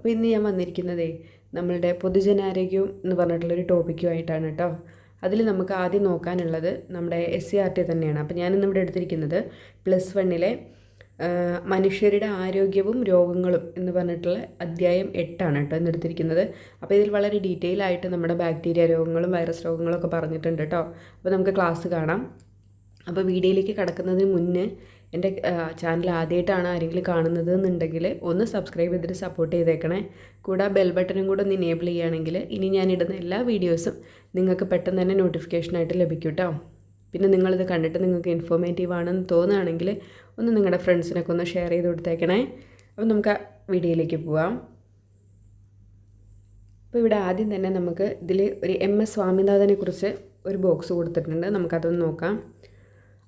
അപ്പോൾ ഇന്ന് ഞാൻ വന്നിരിക്കുന്നതേ നമ്മളുടെ പൊതുജനാരോഗ്യം എന്ന് പറഞ്ഞിട്ടുള്ളൊരു ടോപ്പിക്കുമായിട്ടാണ് കേട്ടോ. അതിൽ നമുക്ക് ആദ്യം നോക്കാനുള്ളത് നമ്മുടെ എസ് സി ആർ ടി തന്നെയാണ്. അപ്പോൾ ഞാനിന്ന് ഇവിടെ എടുത്തിരിക്കുന്നത് പ്ലസ് വണ്ണിലെ മനുഷ്യരുടെ ആരോഗ്യവും രോഗങ്ങളും എന്ന് പറഞ്ഞിട്ടുള്ള അധ്യായം എട്ടാണ് കേട്ടോ എന്നെടുത്തിരിക്കുന്നത് അപ്പോൾ ഇതിൽ വളരെ ഡീറ്റെയിൽ ആയിട്ട് നമ്മുടെ ബാക്ടീരിയ രോഗങ്ങളും വൈറസ് രോഗങ്ങളും ഒക്കെ പറഞ്ഞിട്ടുണ്ട് കേട്ടോ. അപ്പോൾ നമുക്ക് ക്ലാസ് കാണാം. അപ്പോൾ വീഡിയോയിലേക്ക് കടക്കുന്നതിന് മുന്നേ എന്റെ ചാനൽ ആദ്യമായിട്ടാണ് ആരെങ്കിലും കാണുന്നത് എന്നുണ്ടെങ്കിൽ ഒന്ന് സബ്സ്ക്രൈബ് ചെയ്തിട്ട് സപ്പോർട്ട് ചെയ്തേക്കണേ. കൂടെ ബെൽ ബട്ടനും കൂടെ ഒന്ന് ഇനേബിൾ ചെയ്യുകയാണെങ്കിൽ ഇനി ഞാൻ ഇടുന്ന എല്ലാ വീഡിയോസും നിങ്ങൾക്ക് പെട്ടെന്ന് തന്നെ നോട്ടിഫിക്കേഷനായിട്ട് ലഭിക്കും കേട്ടോ പിന്നെ നിങ്ങളിത് കണ്ടിട്ട് നിങ്ങൾക്ക് ഇൻഫോർമേറ്റീവ് ആണെന്ന് തോന്നുകയാണെങ്കിൽ ഒന്ന് നിങ്ങളുടെ ഫ്രണ്ട്സിനൊക്കെ ഒന്ന് ഷെയർ ചെയ്ത് കൊടുത്തേക്കണേ. അപ്പം നമുക്ക് ആ വീഡിയോയിലേക്ക് പോവാം. അപ്പോൾ ഇവിടെ ആദ്യം തന്നെ നമുക്ക് ഇതിൽ ഒരു എം എസ് സ്വാമിനാഥനെ കുറിച്ച് ഒരു ബോക്സ് കൊടുത്തിട്ടുണ്ട്. നമുക്കതൊന്ന് നോക്കാം.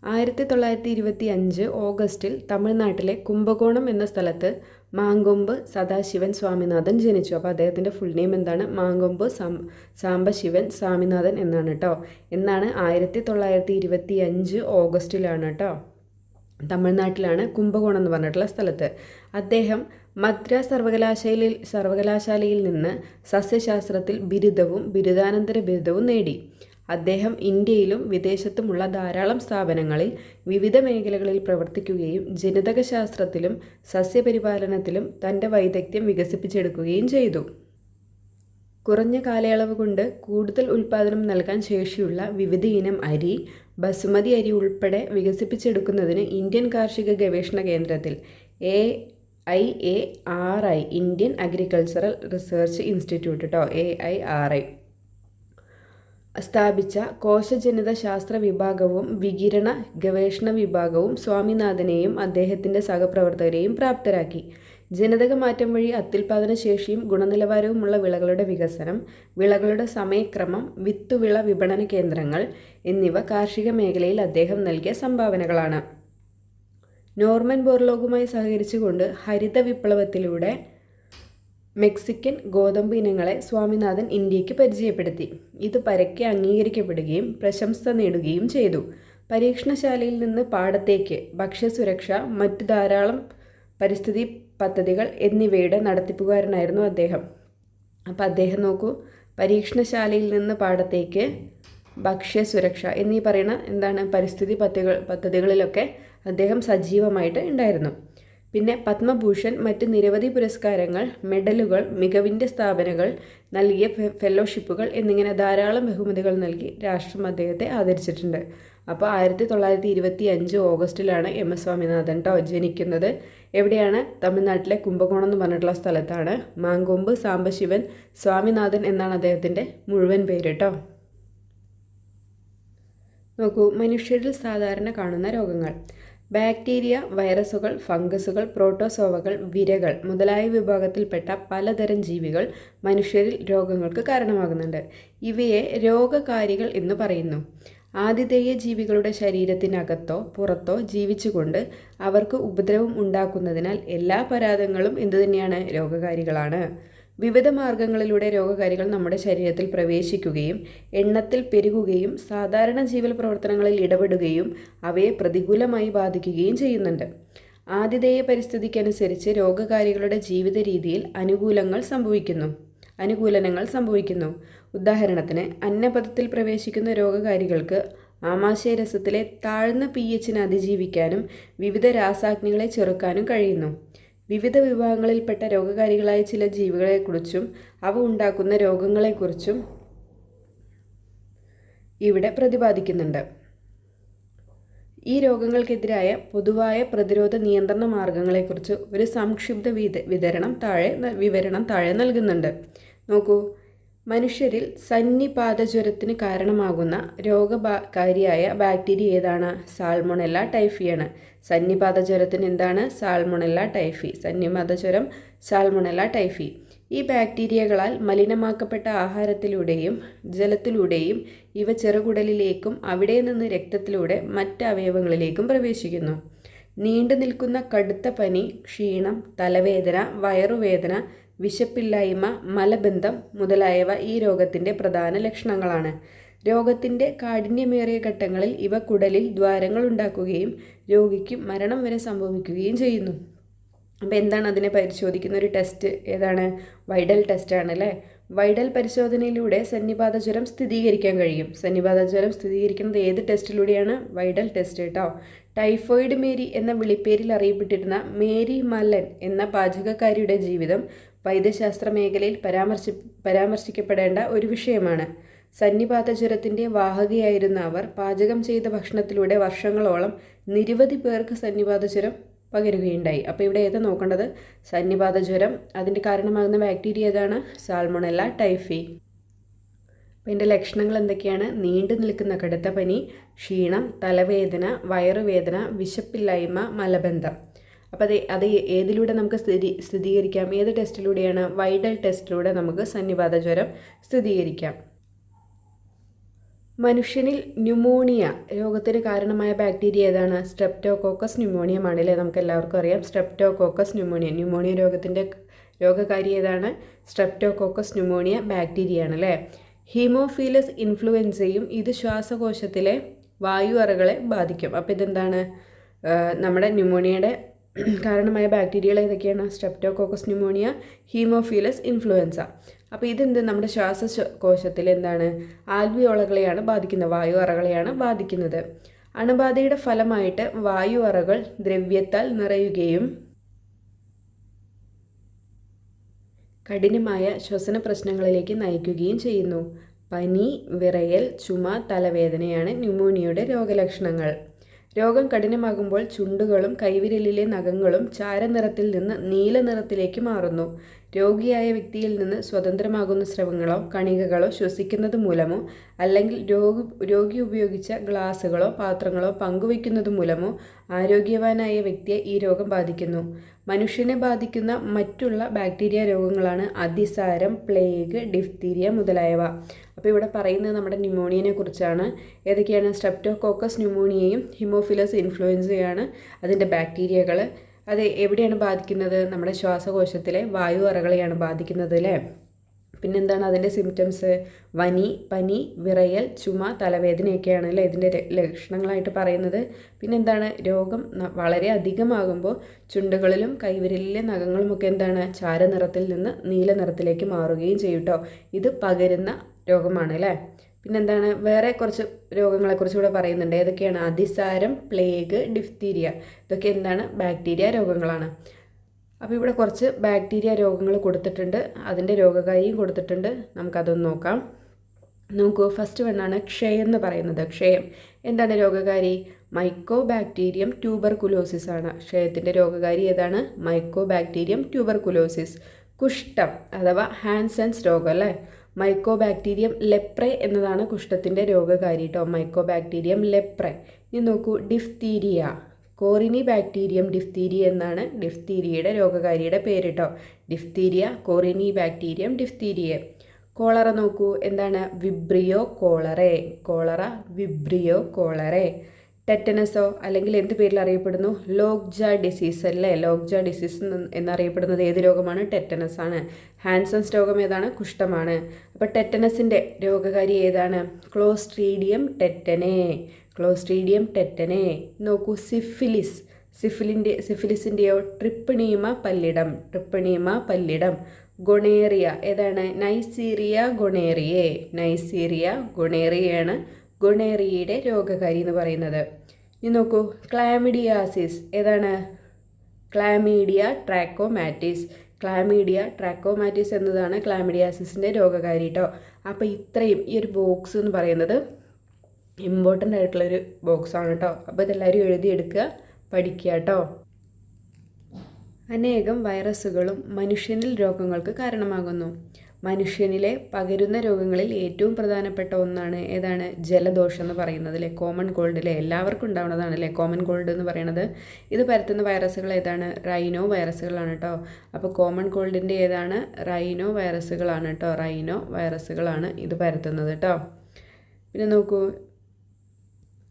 ആയിരത്തി തൊള്ളായിരത്തി ഇരുപത്തി അഞ്ച് ഓഗസ്റ്റിൽ തമിഴ്നാട്ടിലെ കുംഭകോണം എന്ന സ്ഥലത്ത് മാങ്കൊമ്പ് സദാശിവൻ സ്വാമിനാഥൻ ജനിച്ചു. അപ്പോൾ അദ്ദേഹത്തിന്റെ ഫുൾ നെയിം എന്താണ്? മാങ്കൊമ്പ് സാം സാംബശിവൻ സ്വാമിനാഥൻ എന്നാണ് കേട്ടോ എന്നാണ് ആയിരത്തി തൊള്ളായിരത്തി ഇരുപത്തി അഞ്ച് ഓഗസ്റ്റിലാണ് കേട്ടോ തമിഴ്നാട്ടിലാണ് കുംഭകോണം എന്ന് പറഞ്ഞിട്ടുള്ള സ്ഥലത്ത്. അദ്ദേഹം മദ്രാസ് സർവകലാശാലയിൽ സർവകലാശാലയിൽ നിന്ന് സസ്യശാസ്ത്രത്തിൽ ബിരുദവും ബിരുദാനന്തര ബിരുദവും നേടി. അദ്ദേഹം ഇന്ത്യയിലും വിദേശത്തുമുള്ള ധാരാളം സ്ഥാപനങ്ങളിൽ വിവിധ മേഖലകളിൽ പ്രവർത്തിക്കുകയും ജനിതകശാസ്ത്രത്തിലും സസ്യപരിപാലനത്തിലും തന്റെ വൈദഗ്ധ്യം വികസിപ്പിച്ചെടുക്കുകയും ചെയ്തു. കുറഞ്ഞ കാലയളവ് കൊണ്ട് കൂടുതൽ ഉൽപ്പാദനം നൽകാൻ ശേഷിയുള്ള വിവിധ ഇനം അരി ബസുമതി അരി ഉൾപ്പെടെ വികസിപ്പിച്ചെടുക്കുന്നതിന് ഇന്ത്യൻ കാർഷിക ഗവേഷണ കേന്ദ്രത്തിൽ A I A R I Indian agricultural research institute കേട്ടോ എ ഐ ആർ ഐ സ്ഥാപിച്ച കോശജനിത ശാസ്ത്ര വിഭാഗവും വികിരണ ഗവേഷണ വിഭാഗവും സ്വാമിനാഥനെയും അദ്ദേഹത്തിന്റെ സഹപ്രവർത്തകരെയും പ്രാപ്തരാക്കി. ജനിതക മാറ്റം വഴി അത്യുൽപാദന ശേഷിയും ഗുണനിലവാരവുമുള്ള വിളകളുടെ വികസനം വിളകളുടെ സമയക്രമം വിത്തുവിള വിപണന കേന്ദ്രങ്ങൾ എന്നിവ കാർഷിക മേഖലയിൽ അദ്ദേഹം നൽകിയ സംഭാവനകളാണ്. നോർമൻ ബോർലോഗുമായി സഹകരിച്ചുകൊണ്ട് ഹരിത വിപ്ലവത്തിലൂടെ മെക്സിക്കൻ ഗോതമ്പ് ഇനങ്ങളെ സ്വാമിനാഥൻ ഇന്ത്യയ്ക്ക് പരിചയപ്പെടുത്തി. ഇത് പരക്കെ അംഗീകരിക്കപ്പെടുകയും പ്രശംസ നേടുകയും ചെയ്തു. പരീക്ഷണശാലയിൽ നിന്ന് പാടത്തേക്ക് ഭക്ഷ്യസുരക്ഷ മറ്റു ധാരാളം പരിസ്ഥിതി പദ്ധതികൾ എന്നിവയുടെ നടത്തിപ്പുകാരനായിരുന്നു അദ്ദേഹം. അപ്പോൾ അദ്ദേഹം നോക്കൂ പരീക്ഷണശാലയിൽ നിന്ന് പാടത്തേക്ക് ഭക്ഷ്യസുരക്ഷ എന്നീ പറയുന്ന എന്താണ് പരിസ്ഥിതി പദ്ധതികൾ പദ്ധതികളിലൊക്കെ അദ്ദേഹം സജീവമായിട്ട് ഉണ്ടായിരുന്നു. പിന്നെ പത്മഭൂഷൺ മറ്റ് നിരവധി പുരസ്കാരങ്ങൾ മെഡലുകൾ മികവിന്റെ സ്ഥാപനകൾ നൽകിയ ഫെലോഷിപ്പുകൾ എന്നിങ്ങനെ ധാരാളം ബഹുമതികൾ നൽകി രാഷ്ട്രം അദ്ദേഹത്തെ ആദരിച്ചിട്ടുണ്ട്. അപ്പോൾ ആയിരത്തി തൊള്ളായിരത്തി ഇരുപത്തി അഞ്ച് ഓഗസ്റ്റിലാണ് എം എസ് സ്വാമിനാഥൻ കേട്ടോ ജനിക്കുന്നത്. എവിടെയാണ്? തമിഴ്നാട്ടിലെ കുംഭകോണം എന്ന് പറഞ്ഞിട്ടുള്ള സ്ഥലത്താണ്. മാങ്കൊമ്പ് സാംബശിവൻ സ്വാമിനാഥൻ എന്നാണ് അദ്ദേഹത്തിന്റെ മുഴുവൻ പേര് കേട്ടോ നോക്കൂ മനുഷ്യരിൽ സാധാരണ കാണുന്ന രോഗങ്ങൾ. ബാക്ടീരിയ വൈറസുകൾ ഫംഗസുകൾ പ്രോട്ടോസോവകൾ വിരകൾ മുതലായ വിഭാഗത്തിൽപ്പെട്ട പലതരം ജീവികൾ മനുഷ്യരിൽ രോഗങ്ങൾക്ക് കാരണമാകുന്നുണ്ട്. ഇവയെ രോഗകാരികൾ എന്ന് പറയുന്നു. ആതിഥേയ ജീവികളുടെ ശരീരത്തിനകത്തോ പുറത്തോ ജീവിച്ചുകൊണ്ട് അവർക്ക് ഉപദ്രവം ഉണ്ടാക്കുന്നതിനാൽ എല്ലാ പരാതങ്ങളും എന്തുതന്നെയാണ് രോഗകാരികളാണ്. വിവിധ മാർഗങ്ങളിലൂടെ രോഗകാരികൾ നമ്മുടെ ശരീരത്തിൽ പ്രവേശിക്കുകയും എണ്ണത്തിൽ പെരുകുകയും സാധാരണ ജീവൽ പ്രവർത്തനങ്ങളിൽ ഇടപെടുകയും അവയെ പ്രതികൂലമായി ബാധിക്കുകയും ചെയ്യുന്നുണ്ട്. ആതിഥേയ പരിസ്ഥിതിക്കനുസരിച്ച് രോഗകാരികളുടെ ജീവിത രീതിയിൽ അനുകൂലങ്ങൾ സംഭവിക്കുന്നു. അനുകൂലനങ്ങൾ സംഭവിക്കുന്നു. ഉദാഹരണത്തിന് അന്നപഥത്തിൽ പ്രവേശിക്കുന്ന രോഗകാരികൾക്ക് ആമാശയരസത്തിലെ താഴ്ന്ന പി എച്ചിന് അതിജീവിക്കാനും വിവിധ രാസാഗ്നികളെ ചെറുക്കാനും കഴിയുന്നു. വിവിധ വിഭാഗങ്ങളിൽപ്പെട്ട രോഗകാരികളായ ചില ജീവികളെക്കുറിച്ചും അവ ഉണ്ടാക്കുന്ന രോഗങ്ങളെക്കുറിച്ചും ഇവിടെ പ്രതിപാദിക്കുന്നുണ്ട്. ഈ രോഗങ്ങൾക്കെതിരായ പൊതുവായ പ്രതിരോധ നിയന്ത്രണ മാർഗങ്ങളെക്കുറിച്ച് ഒരു സംക്ഷിപ്ത വിതരണം താഴെ വിവരണം താഴെ നൽകുന്നുണ്ട്. നോക്കൂ മനുഷ്യരിൽ സന്നിപാതജ്വരത്തിന് കാരണമാകുന്ന രോഗകാരിയായ ബാക്ടീരിയ ഏതാണ്? സാൽമൊണെല്ല ടൈഫിയാണ് സന്നിപാതജ്വരത്തിന് എന്താണ്? Salmonella typhi. സന്നിപാതജ്വരം salmonella typhi. ഈ ബാക്ടീരിയകളാൽ മലിനമാക്കപ്പെട്ട ആഹാരത്തിലൂടെയും ജലത്തിലൂടെയും ഇവ ചെറുകുടലിലേക്കും അവിടെ നിന്ന് രക്തത്തിലൂടെ മറ്റ് അവയവങ്ങളിലേക്കും പ്രവേശിക്കുന്നു. നീണ്ടു നിൽക്കുന്ന കടുത്ത പനി ക്ഷീണം തലവേദന വയറുവേദന വിശപ്പില്ലായ്മ മലബന്ധം മുതലായവ ഈ രോഗത്തിന്റെ പ്രധാന ലക്ഷണങ്ങളാണ്. രോഗത്തിന്റെ കാഠിന്യമേറിയ ഘട്ടങ്ങളിൽ ഇവ കുടലിൽ ദ്വാരങ്ങൾ ഉണ്ടാക്കുകയും രോഗിക്ക് മരണം വരെ സംഭവിക്കുകയും ചെയ്യുന്നു. അപ്പോൾ എന്താണ് അതിനെ പരിശോധിക്കുന്ന ഒരു ടെസ്റ്റ്? ഏതാണ്? വൈഡൽ ടെസ്റ്റ് ആണ് അല്ലേ? വൈഡൽ പരിശോധനയിലൂടെ സന്നിപാത ജ്വരം സ്ഥിരീകരിക്കാൻ കഴിയും. സന്നിപാത ജ്വരം സ്ഥിരീകരിക്കുന്നത് ഏത് ടെസ്റ്റിലൂടെയാണ്? വൈഡൽ ടെസ്റ്റ് കേട്ടോ. ടൈഫോയിഡ് മേരി എന്ന വിളിപ്പേരിൽ അറിയപ്പെട്ടിരുന്ന മേരി മല്ലൻ എന്ന പാചകക്കാരിയുടെ ജീവിതം വൈദ്യശാസ്ത്ര മേഖലയിൽ പരാമർശി പരാമർശിക്കപ്പെടേണ്ട ഒരു വിഷയമാണ്. സന്നിപാത ജ്വരത്തിന്റെ വാഹകയായിരുന്ന അവർ പാചകം ചെയ്ത ഭക്ഷണത്തിലൂടെ വർഷങ്ങളോളം നിരവധി പേർക്ക് സന്നിപാത ജ്വരം പകരുകയുണ്ടായി. അപ്പോൾ ഇവിടെ ഏതാ നോക്കേണ്ടത്? സന്നിപാത ജ്വരം അതിന്റെ കാരണമാകുന്ന ബാക്ടീരിയ ഏതാണ്? സാൽമോണല്ല ടൈഫി അപ്പോൾ ഇതിന്റെ ലക്ഷണങ്ങൾ എന്തൊക്കെയാണ്? നീണ്ടു നിൽക്കുന്ന കടുത്ത പനി ക്ഷീണം തലവേദന വയറുവേദന വിശപ്പില്ലായ്മ മലബന്ധം. അപ്പോൾ അത് അത് ഏതിലൂടെ നമുക്ക് സ്ഥിതി സ്ഥിരീകരിക്കാം ഏത് ടെസ്റ്റിലൂടെയാണ്? വൈഡൽ ടെസ്റ്റിലൂടെ നമുക്ക് സന്നിപാത ജ്വരം സ്ഥിരീകരിക്കാം മനുഷ്യനിൽ ന്യൂമോണിയ രോഗത്തിന് കാരണമായ ബാക്ടീരിയ ഏതാണ്? സ്ട്രെപ്റ്റോകോക്കസ് ന്യൂമോണിയമാണ് അല്ലേ നമുക്ക് എല്ലാവർക്കും അറിയാം. Streptococcus pneumonia. ന്യൂമോണിയ രോഗത്തിന്റെ രോഗകാരി ഏതാണ്? സ്ട്രെപ്റ്റോകോക്കസ് ന്യൂമോണിയ ബാക്ടീരിയ ആണ് അല്ലേ ഹീമോഫീലസ് ഇൻഫ്ലുവൻസയും ഇത് ശ്വാസകോശത്തിലെ വായു അറകളെ ബാധിക്കും. അപ്പോൾ ഇതെന്താണ്? നമ്മുടെ ന്യൂമോണിയയുടെ കാരണമായ ബാക്ടീരിയകൾ ഏതൊക്കെയാണ്? സ്റ്റെപ്റ്റോകോക്കസ് ന്യൂമോണിയ ഹീമോഫീലസ് ഇൻഫ്ലുവൻസ അപ്പോൾ ഇതെന്ത്? നമ്മുടെ ശ്വാസകോശത്തിൽ എന്താണ്? ആൽവിയോളകളെയാണ് ബാധിക്കുന്നത് വായു അറകളെയാണ് ബാധിക്കുന്നത്. അണുബാധയുടെ ഫലമായിട്ട് വായു അറകൾ ദ്രവ്യത്താൽ നിറയുകയും കഠിനമായ ശ്വസന പ്രശ്നങ്ങളിലേക്ക് നയിക്കുകയും ചെയ്യുന്നു. പനി വിറയൽ ചുമ തലവേദനയാണ് ന്യൂമോണിയയുടെ രോഗലക്ഷണങ്ങൾ. രോഗം കഠിനമാകുമ്പോൾ ചുണ്ടുകളും കൈവിരലിലെ നഖങ്ങളും ചാരനിറത്തിൽ നിന്ന് നീല നിറത്തിലേക്ക് മാറുന്നു. രോഗിയായ വ്യക്തിയിൽ നിന്ന് സ്വതന്ത്രമാകുന്ന സ്രവങ്ങളോ കണികകളോ ശ്വസിക്കുന്നത് മൂലമോ അല്ലെങ്കിൽ രോഗി രോഗി ഉപയോഗിച്ച ഗ്ലാസുകളോ പാത്രങ്ങളോ പങ്കുവയ്ക്കുന്നത് മൂലമോ ആരോഗ്യവാനായ വ്യക്തിയെ ഈ രോഗം ബാധിക്കുന്നു. മനുഷ്യനെ ബാധിക്കുന്ന മറ്റുള്ള ബാക്ടീരിയ രോഗങ്ങളാണ് അതിസാരം പ്ലേഗ് ഡിഫ്തീരിയ മുതലായവ. അപ്പോൾ ഇവിടെ പറയുന്നത് നമ്മുടെ ന്യൂമോണിയനെ കുറിച്ചാണ്. ഏതൊക്കെയാണ്? സ്ട്രെപ്റ്റോകോക്കസ് ന്യൂമോണിയയും ഹിമോഫിലസ് ഇൻഫ്ലുവൻസയാണ് അതിന്റെ ബാക്ടീരിയകൾ അത് എവിടെയാണ് ബാധിക്കുന്നത്? നമ്മുടെ ശ്വാസകോശത്തിലെ വായു അറകളെയാണ് ബാധിക്കുന്നത് അല്ലേ? പിന്നെന്താണ് അതിന്റെ സിംറ്റംസ് വനി പനി വിറയൽ ചുമ തലവേദനയൊക്കെയാണ് അല്ലേ ഇതിന്റെ ലക്ഷണങ്ങളായിട്ട് പറയുന്നത്. പിന്നെന്താണ്? രോഗം വളരെ അധികമാകുമ്പോൾ ചുണ്ടുകളിലും കൈവിരലിലെ നഖങ്ങളുമൊക്കെ എന്താണ്? ചാരനിറത്തിൽ നിന്ന് നീല നിറത്തിലേക്ക് മാറുകയും ചെയ്യും കേട്ടോ ഇത് പകരുന്ന രോഗമാണ് അല്ലേ? പിന്നെന്താണ്? വേറെ കുറച്ച് രോഗങ്ങളെക്കുറിച്ച് ഇവിടെ പറയുന്നുണ്ട്. ഏതൊക്കെയാണ്? അതിസാരം പ്ലേഗ് ഡിഫ്തീരിയ. ഇതൊക്കെ എന്താണ്? ബാക്ടീരിയ രോഗങ്ങളാണ്. അപ്പോൾ ഇവിടെ കുറച്ച് ബാക്ടീരിയ രോഗങ്ങൾ കൊടുത്തിട്ടുണ്ട്. അതിന്റെ രോഗകാരിയും കൊടുത്തിട്ടുണ്ട്. നമുക്കതൊന്ന് നോക്കാം. നമുക്ക് ഫസ്റ്റ് വണ്ണാണ് ക്ഷയം എന്ന് പറയുന്നത്. ക്ഷയം. എന്താണ് രോഗകാരി? മൈക്കോ ബാക്ടീരിയം ട്യൂബർകുലോസിസ് ആണ്. ക്ഷയത്തിന്റെ രോഗകാരി ഏതാണ്? മൈക്കോ ബാക്ടീരിയം ട്യൂബർകുലോസിസ് കുഷ്ഠം അഥവാ ഹാൻസൻസ് രോഗം അല്ലേ? മൈക്കോ ബാക്ടീരിയം ലെപ്രെ എന്നതാണ് കുഷ്ഠത്തിന്റെ രോഗകാരി കേട്ടോ മൈക്കോബാക്ടീരിയം ലെപ്രെ. ഇനി നോക്കൂ ഡിഫ്തീരിയ. കോറിനി ബാക്ടീരിയം ഡിഫ്തീരിയ എന്നാണ് ഡിഫ്തീരിയയുടെ രോഗകാരിയുടെ പേര് കേട്ടോ diphtheria corynebacterium diphtheria. Cholera നോക്കൂ എന്താണ്? Vibrio cholerae. Cholera vibrio cholerae. ടെറ്റനസോ അല്ലെങ്കിൽ എന്ത് പേരിൽ അറിയപ്പെടുന്നു? ലോക്ജ ഡിസീസ് അല്ലേ? ലോക്ജ ഡിസീസ് എന്നറിയപ്പെടുന്നത് ഏത് രോഗമാണ്? ടെറ്റനസ് ആണ്. ഹാൻസൺസ് രോഗം ഏതാണ്? കുഷ്ഠമാണ്. അപ്പോൾ ടെറ്റനസിന്റെ രോഗകാരി ഏതാണ്? ക്ലോസ്ട്രീഡിയം ടെറ്റനെ ക്ലോസ്ട്രീഡിയം ടെറ്റനെ നോക്കൂ സിഫിലിസ് സിഫിലിന്റെ സിഫിലിസിന്റെയോ ട്രിപ്പണീമ പല്ലിടം ട്രിപ്പണീമ പല്ലിടം ഗൊണേറിയ ഏതാണ്? നൈസീറിയ ഗൊണേറിയെ നൈസീറിയ ഗൊണേറിയയാണ് ഗുണേറിയയുടെ രോഗകാരി എന്ന് പറയുന്നത്. ഇനി നോക്കൂ ക്ലാമിഡിയാസിസ്. ഏതാണ്? Chlamydia trachomatis. ക്ലാമീഡിയ ട്രാക്കോമാറ്റിസ് എന്നതാണ് ക്ലാമിഡിയാസിസിന്റെ രോഗകാരി കേട്ടോ അപ്പോൾ ഇത്രയും ഈ ഒരു ബോക്സ് എന്ന് പറയുന്നത് ഇമ്പോർട്ടന്റ് ആയിട്ടുള്ളൊരു ബോക്സാണ് കേട്ടോ അപ്പോൾ ഇതെല്ലാവരും എഴുതിയെടുക്കുക പഠിക്കുക കേട്ടോ അനേകം വൈറസുകളും മനുഷ്യനിൽ രോഗങ്ങൾക്ക് കാരണമാകുന്നു. മനുഷ്യനിലെ പകരുന്ന രോഗങ്ങളിൽ ഏറ്റവും പ്രധാനപ്പെട്ട ഒന്നാണ് ഏതാണ്? ജലദോഷം എന്ന് പറയുന്നത് അല്ലേ? കോമൺ കോൾഡ് അല്ലേ? എല്ലാവർക്കും ഉണ്ടാവുന്നതാണ് അല്ലേ? കോമൺ കോൾഡ് എന്ന് പറയുന്നത്. ഇത് പരത്തുന്ന വൈറസുകൾ ഏതാണ്? റൈനോ വൈറസുകളാണ് കേട്ടോ അപ്പോൾ കോമൺ കോൾഡിന്റെ ഏതാണ്? റൈനോ വൈറസുകളാണ് കേട്ടോ റൈനോ വൈറസുകളാണ് ഇത് പരത്തുന്നത് കേട്ടോ പിന്നെ നോക്കൂ.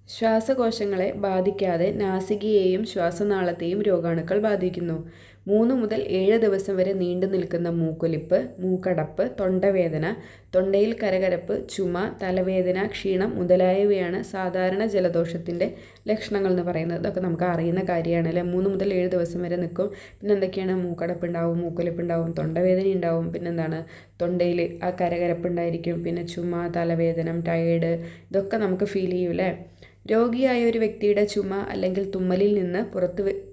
ശ്വാസകോശങ്ങളെ ബാധിക്കാതെ നാസികയെയും ശ്വാസനാളത്തെയും രോഗാണുക്കൾ ബാധിക്കുന്നു. മൂന്ന് മുതൽ ഏഴ് ദിവസം വരെ നീണ്ടു നിൽക്കുന്ന മൂക്കൊലിപ്പ് മൂക്കടപ്പ് തൊണ്ടവേദന തൊണ്ടയിൽ കരകരപ്പ് ചുമ തലവേദന ക്ഷീണം മുതലായവയാണ് സാധാരണ ജലദോഷത്തിന്റെ ലക്ഷണങ്ങൾ എന്ന് പറയുന്നത്. ഇതൊക്കെ നമുക്ക് അറിയുന്ന കാര്യമാണ് അല്ലേ? മൂന്ന് മുതൽ ഏഴ് ദിവസം വരെ നിൽക്കും. പിന്നെ എന്തൊക്കെയാണ്? മൂക്കടപ്പ് ഉണ്ടാവും മൂക്കൊലിപ്പ് ഉണ്ടാവും. തൊണ്ടവേദന ഉണ്ടാവും പിന്നെന്താണ് തൊണ്ടയിൽ ആ കരകരപ്പ് ഉണ്ടായിരിക്കും. പിന്നെ ചുമ തലവേദനം ടയേർഡ് ഇതൊക്കെ നമുക്ക് ഫീൽ ചെയ്യും അല്ലേ? രോഗിയായ ഒരു വ്യക്തിയുടെ ചുമ അല്ലെങ്കിൽ തുമ്മലിൽ നിന്ന് പുറത്ത്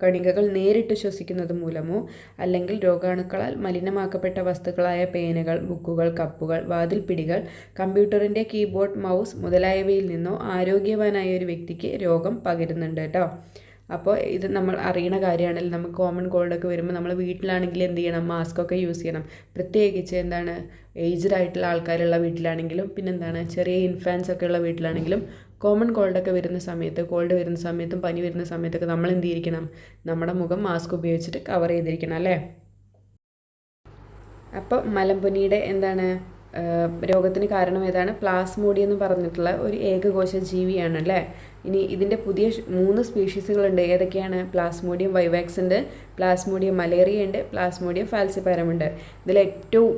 കണികകൾ നേരിട്ട് ശ്വസിക്കുന്നത് മൂലമോ അല്ലെങ്കിൽ രോഗാണുക്കളാൽ മലിനമാക്കപ്പെട്ട വസ്തുക്കളായ പേനകൾ ബുക്കുകൾ കപ്പുകൾ വാതിൽപ്പിടികൾ കമ്പ്യൂട്ടറിന്റെ കീബോർഡ് മൗസ് മുതലായവയിൽ നിന്നോ ആരോഗ്യവാനായ ഒരു വ്യക്തിക്ക് രോഗം പകരുന്നുണ്ട് കേട്ടോ. അപ്പോൾ ഇത് നമ്മൾ അറിയണ കാര്യമാണെങ്കിൽ നമുക്ക് കോമൺ കോൾഡൊക്കെ വരുമ്പോൾ നമ്മൾ വീട്ടിലാണെങ്കിൽ എന്ത് ചെയ്യണം? മാസ്ക് ഒക്കെ യൂസ് ചെയ്യണം. പ്രത്യേകിച്ച് എന്താണ് ഏജ്ഡ് ആയിട്ടുള്ള ആൾക്കാരുള്ള വീട്ടിലാണെങ്കിലും പിന്നെന്താണ് ചെറിയ ഇൻഫാൻസ് ഒക്കെ ഉള്ള വീട്ടിലാണെങ്കിലും കോമൺ കോൾഡൊക്കെ വരുന്ന സമയത്ത് കോൾഡ് വരുന്ന സമയത്തും പനി വരുന്ന സമയത്തൊക്കെ നമ്മൾ എന്ത് ചെയ്തിരിക്കണം? നമ്മുടെ മുഖം മാസ്ക് ഉപയോഗിച്ചിട്ട് കവർ ചെയ്തിരിക്കണം അല്ലേ? അപ്പോൾ മലമ്പനിയുടെ എന്താണ് രോഗത്തിന് കാരണം ഏതാണ്? പ്ലാസ്മോഡി എന്ന് പറഞ്ഞിട്ടുള്ള ഒരു ഏകകോശ ജീവിയാണ് അല്ലേ? ഇനി ഇതിന്റെ പുതിയ മൂന്ന് സ്പീഷീസുകളുണ്ട് ഏതൊക്കെയാണ്? പ്ലാസ്മോഡിയം വൈവാക്സ് ഉണ്ട് പ്ലാസ്മോഡിയം മലേറിയ ഉണ്ട് പ്ലാസ്മോഡിയം ഫാൽസിപാരം ഉണ്ട്. ഇതിൽ ഏറ്റവും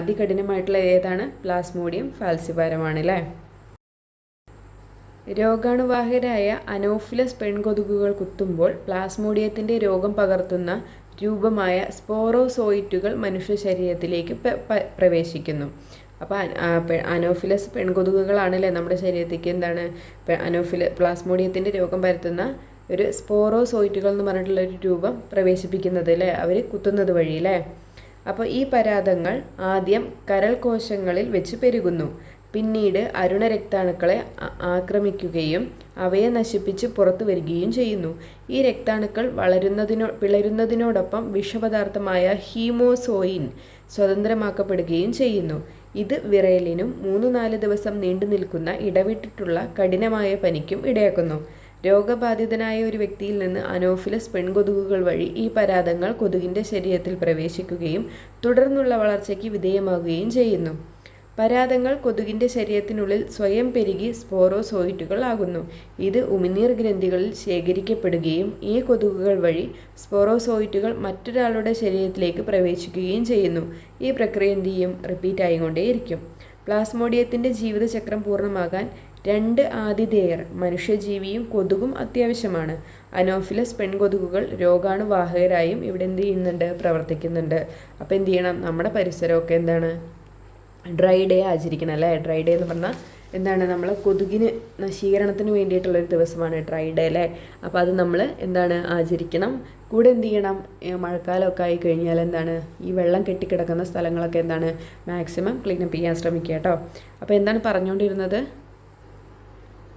അതികഠിനമായിട്ടുള്ള ഏതാണ്? പ്ലാസ്മോഡിയം ഫാൽസിപാരമാണ് അല്ലേ? രോഗാണുവാഹകരായ അനോഫിലസ് പെൺകൊതുകുകൾ കുത്തുമ്പോൾ പ്ലാസ്മോഡിയത്തിന്റെ രോഗം പകർത്തുന്ന രൂപമായ സ്പോറോസോയിറ്റുകൾ മനുഷ്യ ശരീരത്തിലേക്ക് പ്രവേശിക്കുന്നു. അപ്പോൾ അനോഫിലസ് പെൺകൊതുകുകളാണല്ലേ നമ്മുടെ ശരീരത്തേക്ക് എന്താണ്? അനോഫില പ്ലാസ്മോഡിയത്തിന്റെ രോഗം പരത്തുന്ന ഒരു സ്പോറോസോയിറ്റുകൾ എന്ന് പറഞ്ഞിട്ടുള്ള ഒരു രൂപം പ്രവേശിപ്പിക്കുന്നത് അല്ലേ? അവർ കുത്തുന്നത് വഴി അല്ലേ? അപ്പോൾ ഈ പരാതങ്ങൾ ആദ്യം കരൾ കോശങ്ങളിൽ വെച്ച് പെരുകുന്നു. പിന്നീട് അരുണരക്താണുക്കളെ ആക്രമിക്കുകയും അവയെ നശിപ്പിച്ച് പുറത്തു വരികയും ചെയ്യുന്നു. ഈ രക്താണുക്കൾ വളരുന്നതിനോ പിളരുന്നതിനോടൊപ്പം വിഷപദാർത്ഥമായ ഹീമോസോയിൻ സ്വതന്ത്രമാക്കപ്പെടുകയും ചെയ്യുന്നു. ഇത് വിറയലിനും മൂന്ന് നാല് ദിവസം നീണ്ടു നിൽക്കുന്ന ഇടവിട്ടിട്ടുള്ള കഠിനമായ പനിക്കും ഇടയാക്കുന്നു. രോഗബാധിതനായ ഒരു വ്യക്തിയിൽ നിന്ന് അനോഫിലസ് പെൺകൊതുകുകൾ വഴി ഈ പരാതങ്ങൾ കൊതുകിന്റെ ശരീരത്തിൽ പ്രവേശിക്കുകയും തുടർന്നുള്ള വളർച്ചയ്ക്ക് വിധേയമാകുകയും ചെയ്യുന്നു. പരാതങ്ങൾ കൊതുകിന്റെ ശരീരത്തിനുള്ളിൽ സ്വയം പെരുകി സ്പോറോസോയിറ്റുകൾ ആകുന്നു. ഇത് ഉമിനീർ ഗ്രന്ഥികളിൽ ശേഖരിക്കപ്പെടുകയും ഈ കൊതുകുകൾ വഴി സ്പോറോസോയിറ്റുകൾ മറ്റൊരാളുടെ ശരീരത്തിലേക്ക് പ്രവേശിക്കുകയും ചെയ്യുന്നു. ഈ പ്രക്രിയ എന്ത് ചെയ്യും? റിപ്പീറ്റ് ആയിക്കൊണ്ടേയിരിക്കും. പ്ലാസ്മോഡിയത്തിന്റെ ജീവിതചക്രം പൂർണമാകാൻ രണ്ട് ആതിഥേയർ മനുഷ്യജീവിയും കൊതുകും അത്യാവശ്യമാണ്. അനോഫിലസ് പെൺകൊതുകുകൾ രോഗാണുവാഹകരായും ഇവിടെ എന്ത് ചെയ്യുന്നുണ്ട്? പ്രവർത്തിക്കുന്നുണ്ട്. അപ്പോൾ എന്ത് ചെയ്യണം? നമ്മുടെ പരിസരമൊക്കെ എന്താണ്? ഡ്രൈ ഡേ ആചരിക്കണം അല്ലേ? ഡ്രൈ ഡേ എന്ന് പറഞ്ഞാൽ എന്താണ് നമ്മൾ കൊതുകിന് നശീകരണത്തിന് വേണ്ടിയിട്ടുള്ളൊരു ദിവസമാണ് ഡ്രൈ ഡേ അല്ലേ? അപ്പോൾ അത് നമ്മൾ എന്താണ് ആചരിക്കണം. കൂടെ എന്ത് ചെയ്യണം? മഴക്കാലമൊക്കെ ആയി കഴിഞ്ഞാൽ എന്താണ്? ഈ വെള്ളം കെട്ടിക്കിടക്കുന്ന സ്ഥലങ്ങളൊക്കെ എന്താണ്? മാക്സിമം ക്ലീനപ്പ് ചെയ്യാൻ ശ്രമിക്കുക കേട്ടോ. അപ്പോൾ എന്താണ് പറഞ്ഞുകൊണ്ടിരുന്നത്?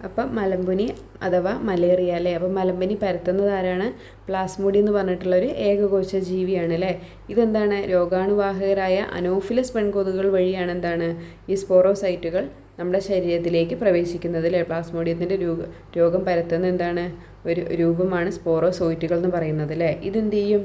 അപ്പം മലമ്പനി അഥവാ മലേറിയ അല്ലേ? അപ്പം മലമ്പനി പരത്തുന്നത് ആരാണ്? പ്ലാസ്മോഡി എന്ന് പറഞ്ഞിട്ടുള്ളൊരു ഏകകോശ ജീവിയാണ് അല്ലേ? ഇതെന്താണ്? രോഗാണുവാഹകരായ അനോഫിലസ് പെൺകൊതുകൾ വഴിയാണ് എന്താണ്? ഈ സ്പോറോസൈറ്റുകൾ നമ്മുടെ ശരീരത്തിലേക്ക് പ്രവേശിക്കുന്നത് പ്ലാസ്മോഡിയത്തിന്റെ രോഗം പരത്തുന്ന എന്താണ്? ഒരു രൂപമാണ് സ്പോറോസോയിറ്റുകൾ എന്ന് പറയുന്നത് അല്ലേ? ഇതെന്ത് ചെയ്യും?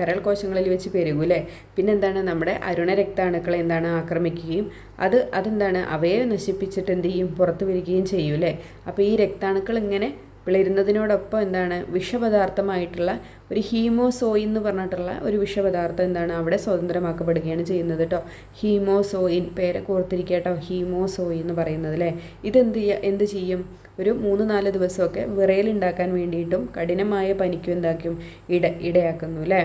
കരൾ കോശങ്ങളിൽ വെച്ച് പെരുകും അല്ലേ? പിന്നെന്താണ് നമ്മുടെ അരുണ രക്താണുക്കളെ എന്താണ് ആക്രമിക്കുകയും അത് അതെന്താണ്? അവയെ നശിപ്പിച്ചിട്ട് എന്ത് ചെയ്യും? പുറത്തു വരികയും ചെയ്യും അല്ലേ? അപ്പോൾ ഈ രക്താണുക്കൾ ഇങ്ങനെ പിളരുന്നതിനോടൊപ്പം എന്താണ് വിഷപദാർത്ഥമായിട്ടുള്ള ഒരു ഹീമോസോയിൻ എന്ന് പറഞ്ഞിട്ടുള്ള ഒരു വിഷപദാർത്ഥം എന്താണ് അവിടെ സ്വതന്ത്രമാക്കപ്പെടുകയാണ് ചെയ്യുന്നത് കേട്ടോ ഹീമോസോയിൻ പേരെ കോർത്തിരിക്കുക കേട്ടോ ഹീമോസോയിൻ എന്ന് പറയുന്നത് അല്ലേ ഇതെന്ത് എന്ത് ചെയ്യും? ഒരു മൂന്ന് നാല് ദിവസമൊക്കെ വിറയലുണ്ടാക്കാൻ വേണ്ടിയിട്ടും കഠിനമായ പനിക്കും എന്താക്കും ഇട ഇടയാക്കുന്നു അല്ലേ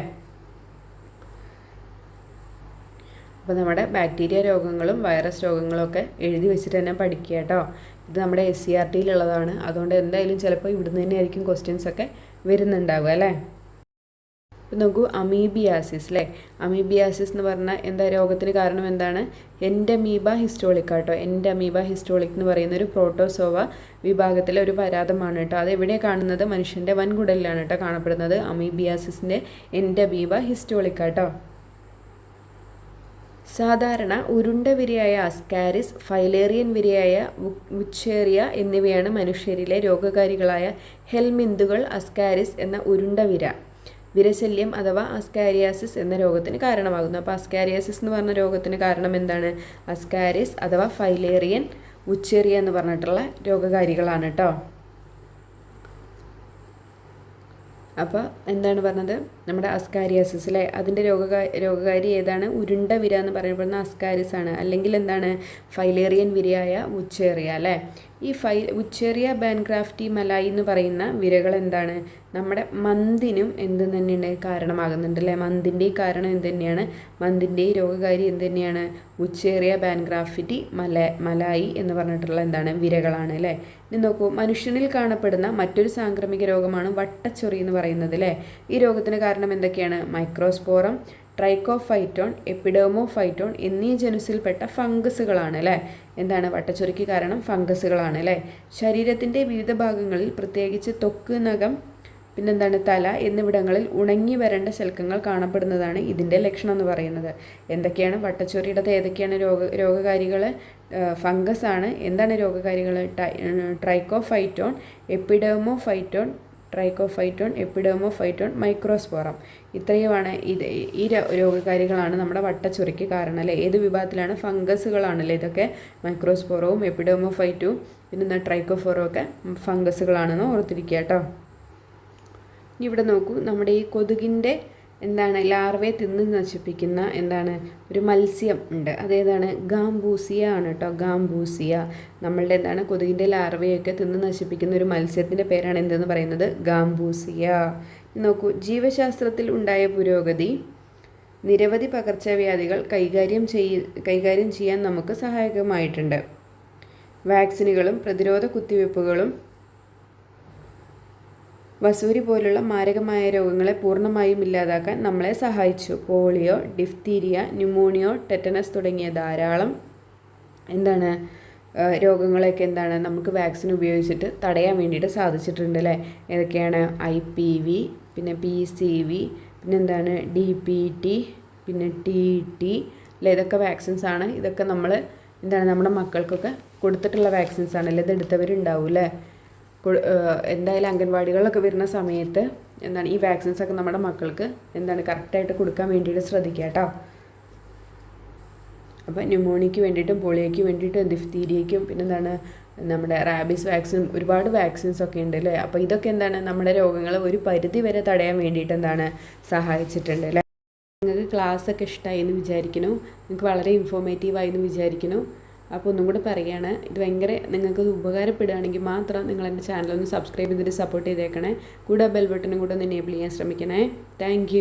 അപ്പോൾ നമ്മുടെ ബാക്ടീരിയ രോഗങ്ങളും വൈറസ് രോഗങ്ങളും ഒക്കെ എഴുതി വെച്ചിട്ട് തന്നെ പഠിക്കുക കേട്ടോ ഇത് നമ്മുടെ എസ് സി ആർ ടിയിലുള്ളതാണ് അതുകൊണ്ട് എന്തായാലും ചിലപ്പോൾ ഇവിടുന്ന് തന്നെ ആയിരിക്കും ക്വസ്റ്റ്യൻസ് ഒക്കെ വരുന്നുണ്ടാവുക അല്ലേ? ഇപ്പം നോക്കൂ അമീബിയാസിസ് അല്ലേ? അമീബിയാസിസ് എന്ന് പറഞ്ഞാൽ എന്താ രോഗത്തിന് കാരണം എന്താണ്? എന്റെ അമീബ ഹിസ്റ്റോളിക് കേട്ടോ എന്റെ അമീബ ഹിസ്റ്റോളിക് എന്ന് പറയുന്ന ഒരു പ്രോട്ടോസോവ വിഭാഗത്തിലെ ഒരു പരാതമാണ് കേട്ടോ. അത് എവിടെയാണ് കാണുന്നത്? മനുഷ്യന്റെ വൻകുടലിലാണ് കേട്ടോ കാണപ്പെടുന്നത്. അമീബിയാസിസിന്റെ എന്റെ അമീബ ഹിസ്റ്റോളിക് കേട്ടോ സാധാരണ ഉരുണ്ട വിരയായ അസ്കാരിസ് ഫൈലേറിയൻ വിരയായ വുച്ചേറിയ എന്നിവയാണ് മനുഷ്യരിലെ രോഗകാരികളായ ഹെൽമിന്തുകൾ അസ്കാരിസ് എന്ന ഉരുണ്ട വിര. വിരശല്യം അഥവാ അസ്കാരിയാസിസ് എന്ന രോഗത്തിന് കാരണമാകുന്നു. അപ്പോൾ അസ്കാരിയാസിസ് എന്ന് പറഞ്ഞ രോഗത്തിന് കാരണം എന്താണ്? അസ്കാരിസ് അഥവാ ഫൈലേറിയൻ ഉച്ചേറിയ എന്ന് പറഞ്ഞിട്ടുള്ള രോഗകാരികളാണ് കേട്ടോ. അപ്പോൾ എന്താണ് പറഞ്ഞത്? നമ്മുടെ അസ്കാരിയാസിസ് അല്ലേ അതിന്റെ രോഗകാ രോഗകാരി ഏതാണ്? ഉരുണ്ട വിര എന്ന് പറയപ്പെടുന്ന അസ്കാരിസ് ആണ്. അല്ലെങ്കിൽ എന്താണ്? ഫൈലേറിയൻ വിരയായ ഉച്ചേറിയ അല്ലേ? ഈ ഫൈ ഉച്ചേറിയ ബാൻക്രാഫ്റ്റി മലായി എന്ന് പറയുന്ന വിരകൾ എന്താണ്? നമ്മുടെ മന്തിനും എന്ത് തന്നെയാണ് കാരണമാകുന്നുണ്ട് അല്ലേ? മന്തിന്റെ കാരണം എന്ത് തന്നെയാണ്? മന്തിന്റെ രോഗകാരി എന്ത് തന്നെയാണ്? ഉച്ചേറിയ ബാൻക്രാഫ്റ്റി മല മലായി എന്ന് പറഞ്ഞിട്ടുള്ള എന്താണ്? വിരകളാണ് അല്ലേ? ഇനി നോക്കൂ മനുഷ്യനിൽ കാണപ്പെടുന്ന മറ്റൊരു സാംക്രമിക രോഗമാണ് വട്ടച്ചൊറി എന്ന് പറയുന്നത് അല്ലേ ഈ രോഗത്തിന് കാരണം എന്തൊക്കെയാണ്? മൈക്രോസ്പോറം ട്രൈക്കോഫൈറ്റോൺ എപ്പിഡോമോഫൈറ്റോൺ എന്നീ ജനുസിൽപ്പെട്ട ഫംഗസുകളാണ് അല്ലേ എന്താണ് വട്ടച്ചൊറിക്ക് കാരണം? ഫംഗസുകളാണ് അല്ലേ ശരീരത്തിന്റെ വിവിധ ഭാഗങ്ങളിൽ പ്രത്യേകിച്ച് തൊക്ക് നഖം പിന്നെന്താണ് തല എന്നിവിടങ്ങളിൽ ഉണങ്ങി വരേണ്ട ശൽക്കങ്ങൾ കാണപ്പെടുന്നതാണ് ഇതിന്റെ ലക്ഷണം എന്ന് പറയുന്നത്. എന്തൊക്കെയാണ്? വട്ടച്ചൊറിയുടെ ഏതൊക്കെയാണ് രോഗ രോഗകാരികൾ? ഫംഗസ് ആണ്. എന്താണ് രോഗകാരികൾ? ട്രൈക്കോഫൈറ്റോൺ ഫൈറ്റോൺ ട്രൈക്കോഫൈറ്റോൺ എപ്പിഡോമോഫൈറ്റോൺ മൈക്രോസ്പോറം. ഇത്രയുമാണ് ഇത് ഈ രോഗകാരികളാണ് നമ്മുടെ വട്ടച്ചൊറിക്ക് കാരണം അല്ലേ ഏത് വിഭാഗത്തിലാണ്? ഫംഗസുകളാണല്ലേ ഇതൊക്കെ. മൈക്രോസ്പോറവും എപ്പിഡോമോഫൈറ്റും പിന്നെ ട്രൈക്കോഫോറും ഒക്കെ ഫംഗസുകളാണെന്ന് ഓർത്തിരിക്കുക കേട്ടോ. ഇവിടെ നോക്കൂ നമ്മുടെ ഈ കൊതുകിന്റെ എന്താണ് ലാർവയെ തിന്ന് നശിപ്പിക്കുന്ന എന്താണ് ഒരു മത്സ്യം ഉണ്ട്. അതേതാണ് ഗാംബൂസിയ ആണ് കേട്ടോ. ഗാംബൂസിയ. നമ്മളുടെ എന്താണ് കൊതുകിന്റെ ലാർവയൊക്കെ തിന്ന് നശിപ്പിക്കുന്ന ഒരു മത്സ്യത്തിന്റെ പേരാണ് എന്തെന്ന് പറയുന്നത്? ഗാംബൂസിയ. നോക്കൂ ജീവശാസ്ത്രത്തിൽ ഉണ്ടായ പുരോഗതി നിരവധി പകർച്ചവ്യാധികൾ കൈകാര്യം ചെയ്യ കൈകാര്യം ചെയ്യാൻ നമുക്ക് സഹായകമായിട്ടുണ്ട്. വാക്സിനുകളും പ്രതിരോധ കുത്തിവയ്പ്പുകളും വസൂരി പോലുള്ള മാരകമായ രോഗങ്ങളെ പൂർണമായും ഇല്ലാതാക്കാൻ നമ്മളെ സഹായിച്ചു. പോളിയോ ഡിഫ്തീരിയ ന്യൂമോണിയോ ടെറ്റനസ് തുടങ്ങിയ ധാരാളം എന്താണ് രോഗങ്ങളെയൊക്കെ എന്താണ് നമുക്ക് വാക്സിൻ ഉപയോഗിച്ചിട്ട് തടയാൻ വേണ്ടിയിട്ട് സാധിച്ചിട്ടുണ്ട് അല്ലേ? ഏതൊക്കെയാണ്? ഐ പി വി പിന്നെ പി സി വി പിന്നെ എന്താണ് ഡി പി ടി പിന്നെ ടി ടി അല്ലേ? ഇതൊക്കെ വാക്സിൻസ് ആണ്. ഇതൊക്കെ നമ്മൾ എന്താണ് നമ്മുടെ മക്കൾക്കൊക്കെ കൊടുത്തിട്ടുള്ള വാക്സിൻസ് ആണ്. അല്ലേ? ഇത് എടുത്തവരുണ്ടാവും അല്ലേ? എന്തായാലും അംഗൻവാടികളിലൊക്കെ വരുന്ന സമയത്ത് എന്താണ് ഈ വാക്സിൻസ് ഒക്കെ നമ്മുടെ മക്കൾക്ക് എന്താണ് കറക്റ്റായിട്ട് കൊടുക്കാൻ വേണ്ടിയിട്ട് ശ്രദ്ധിക്കുക കേട്ടോ. അപ്പോൾ ന്യൂമോണിയ്ക്ക് വേണ്ടിയിട്ടും പോളിയോയ്ക്ക് വേണ്ടിയിട്ടും ദിഫ്തീരിയയ്ക്കും പിന്നെ എന്താണ് നമ്മുടെ റാബീസ് വാക്സിൻ ഒരുപാട് വാക്സിൻസ് ഒക്കെ ഉണ്ട് അല്ലേ? അപ്പോൾ ഇതൊക്കെ എന്താണ് നമ്മുടെ രോഗങ്ങൾ ഒരു പരിധി വരെ തടയാൻ വേണ്ടിയിട്ട് എന്താണ് സഹായിച്ചിട്ടുണ്ട് അല്ലേ? നിങ്ങൾക്ക് ക്ലാസ് ഒക്കെ ഇഷ്ടമായി എന്ന് വിചാരിക്കുന്നു. നിങ്ങൾക്ക് വളരെ ഇൻഫോർമേറ്റീവായി എന്ന് വിചാരിക്കുന്നു. അപ്പോൾ ഒന്നും കൂടെ പറയുകയാണ് ഇത് ഭയങ്കര നിങ്ങൾക്ക് ഉപകാരപ്പെടുകയാണെങ്കിൽ മാത്രം നിങ്ങൾ എന്റെ ചാനൽ ഒന്ന് സബ്സ്ക്രൈബ് ചെയ്തിട്ട് സപ്പോർട്ട് ചെയ്തേക്കണേ. കൂടെ ബെൽ ബട്ടണും കൂടെ ഒന്ന് എനേബിൾ ചെയ്യാൻ ശ്രമിക്കണേ. താങ്ക്